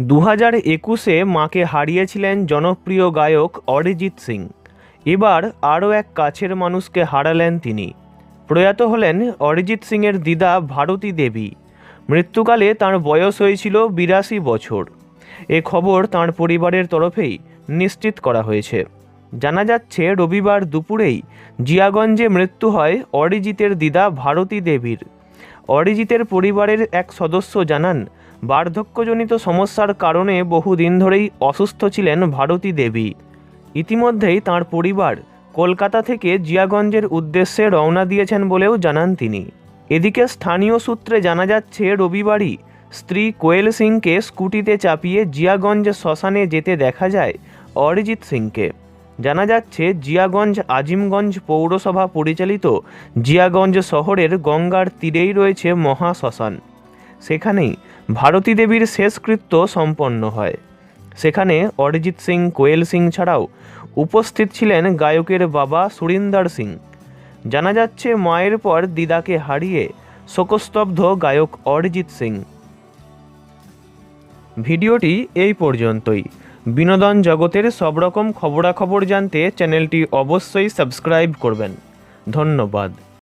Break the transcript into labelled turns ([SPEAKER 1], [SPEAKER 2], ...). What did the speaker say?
[SPEAKER 1] দু হাজার একুশে মাকে হারিয়েছিলেন জনপ্রিয় গায়ক অরিজিৎ সিং। এবার আরও এক কাছের মানুষকে হারালেন তিনি। প্রয়াত হলেন অরিজিৎ সিংয়ের দিদা ভারতী দেবী। মৃত্যুকালে তার বয়স হয়েছিল বিরাশি বছর। এ খবর তার পরিবারের তরফেই নিশ্চিত করা হয়েছে। জানা যাচ্ছে, রবিবার দুপুরেই জিয়াগঞ্জে মৃত্যু হয় অরিজিতের দিদা ভারতী দেবীর। অরিজিতের পরিবারের এক সদস্য জানান বার্ধক্যজনিত সমস্যার কারণে বহুদিন ধরেই অসুস্থ ছিলেন ভারতী দেবী। ইতিমধ্যেই তার পরিবার কলকাতা থেকে জিয়াগঞ্জের উদ্দেশ্যে রওনা দিয়েছেন বলেও জানান তিনি। এদিকে স্থানীয় সূত্রে জানা যাচ্ছে, রবিবারই স্ত্রী কোয়েল সিংকে স্কুটিতে চাপিয়ে জিয়াগঞ্জ শ্মশানে যেতে দেখা যায় অরিজিৎ সিংকে। জানা যাচ্ছে, জিয়াগঞ্জ আজিমগঞ্জ পৌরসভা পরিচালিত জিয়াগঞ্জ শহরের গঙ্গার তীরেই রয়েছে মহা শ্মশান সেখানেই ভারতী দেবীর শেষকৃত্য সম্পন্ন হয়। সেখানে অরিজিৎ সিং, কোয়েল সিং ছাড়াও উপস্থিত ছিলেন গায়কের বাবা সুরিন্দর সিং। জানা যাচ্ছে মায়ের পর দিদাকে হারিয়ে শোকস্তব্ধ গায়ক অরিজিৎ সিং। ভিডিওটি এই পর্যন্তই। বিনোদন জগতের সব রকম খবরাখবর জানতে চ্যানেলটি অবশ্যই সাবস্ক্রাইব করবেন। ধন্যবাদ।